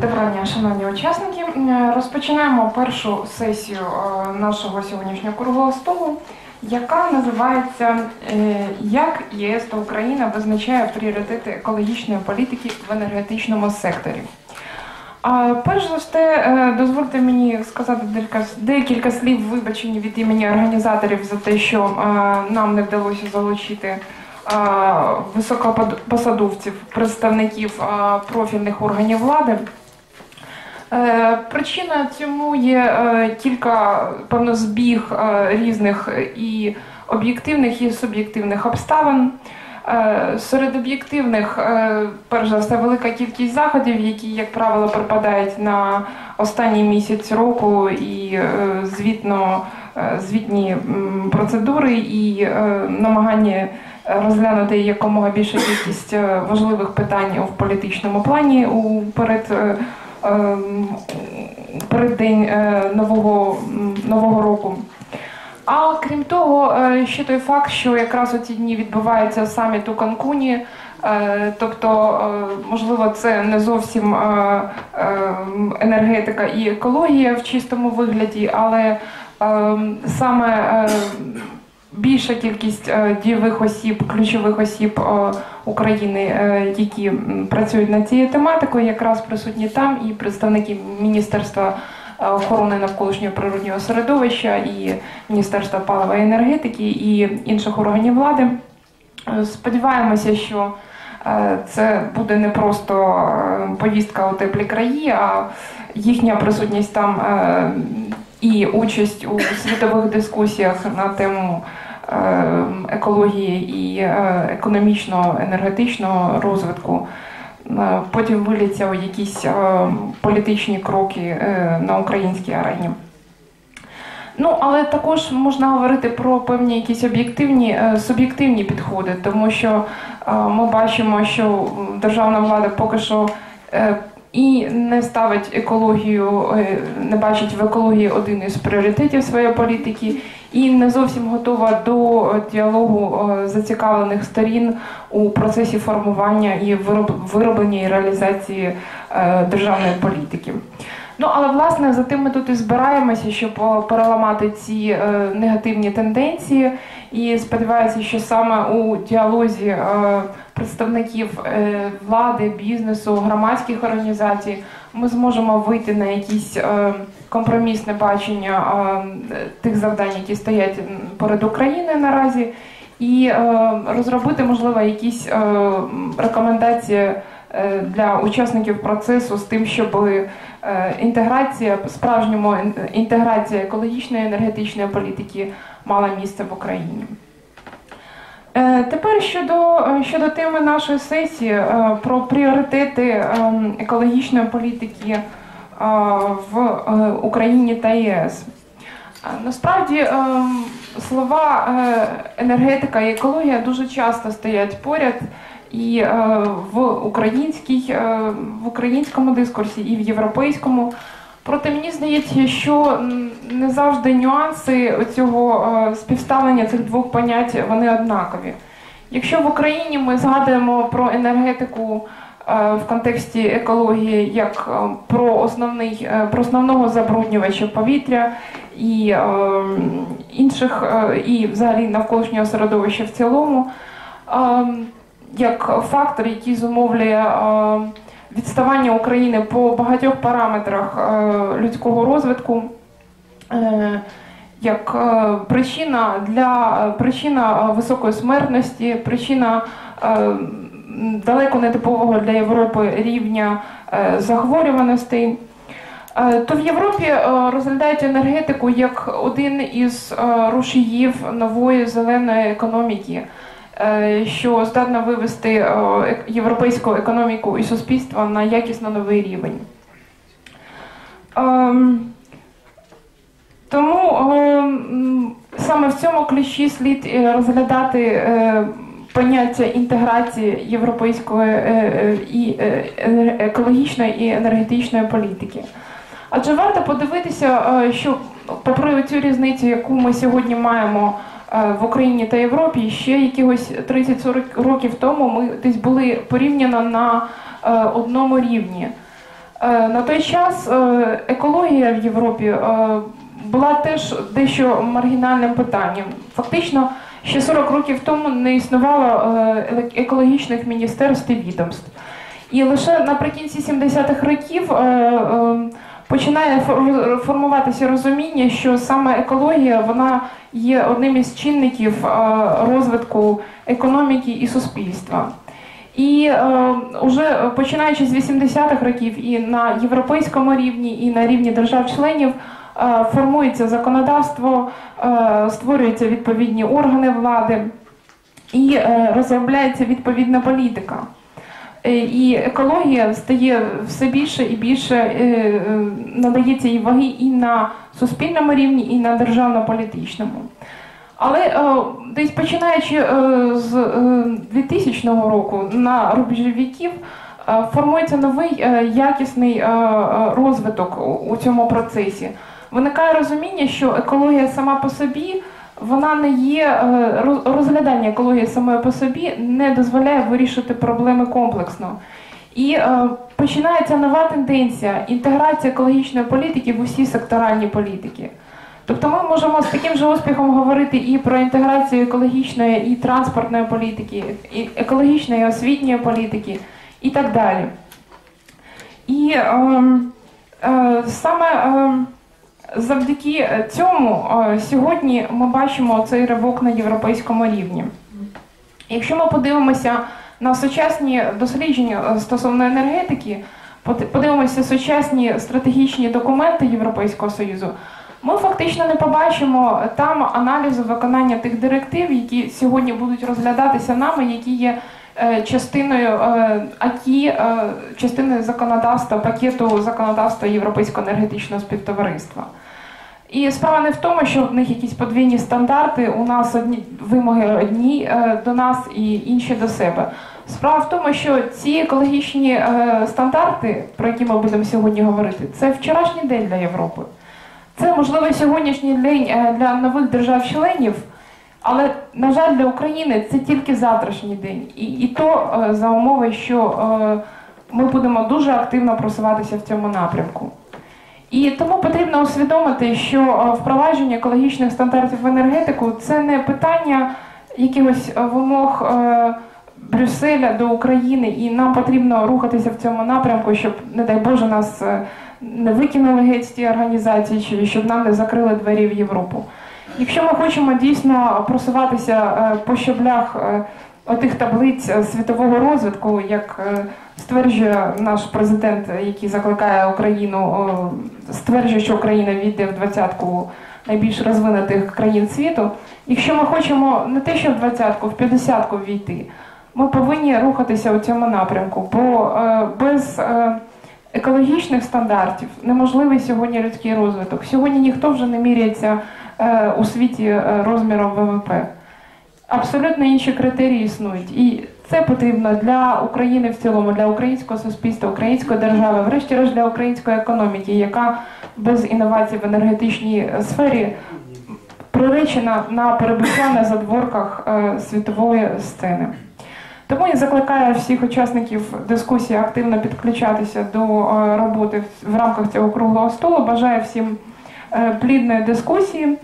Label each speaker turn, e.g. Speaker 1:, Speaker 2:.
Speaker 1: Доброго дня, шановні учасники. Е, Розпочинаємо першу сесію е, нашого сьогоднішнього круглого столу, яка називається е, Як ЄС та Україна визначає пріоритети екологічної політики в енергетичному секторі. Перш за все, дозвольте мені сказати декілька, слів вибачення від імені організаторів за те, що нам не вдалося залучити високопосадовців, представників е, профільних органів влади. Е, Причина цьому є е, кілька певно збіг е, різних і об'єктивних і суб'єктивних обставин. Е, Серед об'єктивних, е, перш за все, велика кількість заходів, які, як правило, припадають на останній місяць року, і е, звітно, е, звітні процедури і е, намагання розглянути якомога більше кількість е, важливих питань в політичному плані у перед. е, ем, переддень е, нового, нового року. А крім того, ще той факт, що якраз у ці дні відбувається саміт у Канкуні, тобто, можливо, це не зовсім е, е, енергетика і екологія в чистому вигляді, але е, саме більша кількість е, дієвих осіб, ключових осіб е, України, е, які працюють над цією тематикою, якраз присутні там і представники Міністерства охорони навколишнього природнього середовища і Міністерства палива і енергетики і інших органів влади. Сподіваємося, що це буде не просто поїздка у теплі краї, а їхня присутність там і участь у світових дискусіях на тему екології і е, економічного енергетичного розвитку. е, Потім виліться у якісь е, політичні кроки е, на українській арені. Ну, але також можна говорити про певні якісь об'єктивні, е, суб'єктивні підходи, тому що е, ми бачимо, що державна влада поки що е, і не ставить екологію, е, не бачить в екології один із пріоритетів своєї політики, і не зовсім готова до е, діалогу е, зацікавлених сторін у процесі формування і вироб- вироблення і реалізації е, державної політики. Ну, але власне за тим ми тут і збираємося, щоб переламати ці е, негативні тенденції. І сподіваюся, що саме у діалозі е, представників е, влади, бізнесу, громадських організацій ми зможемо вийти на якісь е, компромісне бачення е, тих завдань, які стоять перед Україною наразі, і е, розробити, можливо, якісь е, рекомендації для учасників процесу з тим, щоб е, інтеграція, справжньому інтеграція екологічної енергетичної політики мала місце в Україні. Е, Тепер щодо, е, щодо теми нашої сесії е, про пріоритети е, екологічної політики е, в е, Україні та ЄС. Е, Насправді е, слова е, енергетика і екологія дуже часто стоять поряд і е, в українській, е, в українському дискурсі, і в європейському. Проте мені здається, що не завжди нюанси цього е, співставлення цих двох понять вони однакові. Якщо в Україні ми згадуємо про енергетику е, в контексті екології як е, про основний е, про основного забруднювача повітря і е, інших, е, і взагалі навколишнього середовища в цілому, е, як фактор, який зумовлює е, відставання України по багатьох параметрах е, людського розвитку. е, Як причина для причина високої смертності, причина далеко нетипового для Європи рівня захворюваностей, е, то в Європі розглядають енергетику як один із рушіїв нової зеленої економіки, що здатна вивести е, європейську економіку і суспільство на якісно новий рівень. Ем, Тому ем, саме в цьому ключі слід е, розглядати е, поняття інтеграції європейської е, е, і е, екологічної і енергетичної політики. Адже варто подивитися, е, що попри цю різницю, яку ми сьогодні маємо е, в Україні та Європі, ще якихось 30-40 років тому ми десь були порівняно на е, одному рівні. Е, На той час е, екологія в Європі е, була теж дещо маргінальним питанням. Фактично, ще 40 років тому не існувало е, екологічних міністерств і відомств. І лише наприкінці 70-х років е, е, починає формуватися розуміння, що саме екологія вона є одним із чинників е, розвитку економіки і суспільства. І е, вже починаючи з 80-х років і на європейському рівні, і на рівні держав-членів е, формується законодавство, е, створюються відповідні органи влади і е, розробляється відповідна політика. Е, І екологія стає все більше і більше е, е, надається їй ваги і на суспільному рівні, і на державно-політичному. Але десь починаючи з е, 2000 року на рубежі віків формується новий якісний розвиток у цьому процесі. Виникає розуміння, що екологія сама по собі вона не є е, розглядання екології самої по собі не дозволяє вирішити проблеми комплексно. І е, починається нова тенденція інтеграція екологічної політики в усі секторальні політики. Тобто ми можемо з таким же успіхом говорити і про інтеграцію екологічної і транспортної політики, і екологічної і освітньої політики і так далі. І ем, е, саме ем, завдяки цьому е, сьогодні ми бачимо цей ривок на європейському рівні. Якщо ми подивимося на сучасні дослідження е, стосовно енергетики, подивимося сучасні стратегічні документи Європейського Союзу, ми фактично не побачимо там аналізу виконання тих директив, які сьогодні будуть розглядатися нами, які є е, частиною е, АКІ, е, частиною законодавства, пакету законодавства Європейського енергетичного співтовариства. І справа не в тому, що в них якісь подвійні стандарти, у нас одні вимоги одні е, до нас і інші до себе. Справа в тому, що ці екологічні е, стандарти, про які ми будемо сьогодні говорити, це вчорашній день для Європи. Це можливо сьогоднішній день е, для нових держав-членів, але на жаль, для України це тільки завтрашній день. І, і то е, за умови, що е, ми будемо дуже активно просуватися в цьому напрямку. І тому потрібно усвідомити, що е, впровадження екологічних стандартів в енергетику це не питання якихось е, вимог е, Брюсселя до України, і нам потрібно рухатися в цьому напрямку, щоб, не дай Боже, нас е, не викинули геть з тієї організації, чи щоб нам не закрили двері в Європу. Якщо ми хочемо дійсно просуватися е, по щаблях е, отих таблиць е, світового розвитку, як стверджує наш президент, який закликає Україну, стверджує, що Україна війде в двадцятку найбільш розвинутих країн світу. Якщо ми хочемо не те, що в двадцятку, в п'ятдесятку війти, ми повинні рухатися у цьому напрямку, бо без екологічних стандартів неможливий сьогодні людський розвиток. Сьогодні ніхто вже не міряється у світі е, розміром ВВП. Абсолютно інші критерії існують. І це потрібно для України в цілому, для українського суспільства, української держави, врешті-решт для української економіки, яка без інновацій в енергетичній сфері приречена на перебуття на задворках е, світової сцени. Тому я закликаю всіх учасників дискусії активно підключатися до е, роботи в- рамках цього круглого столу. Бажаю всім е, плідної дискусії.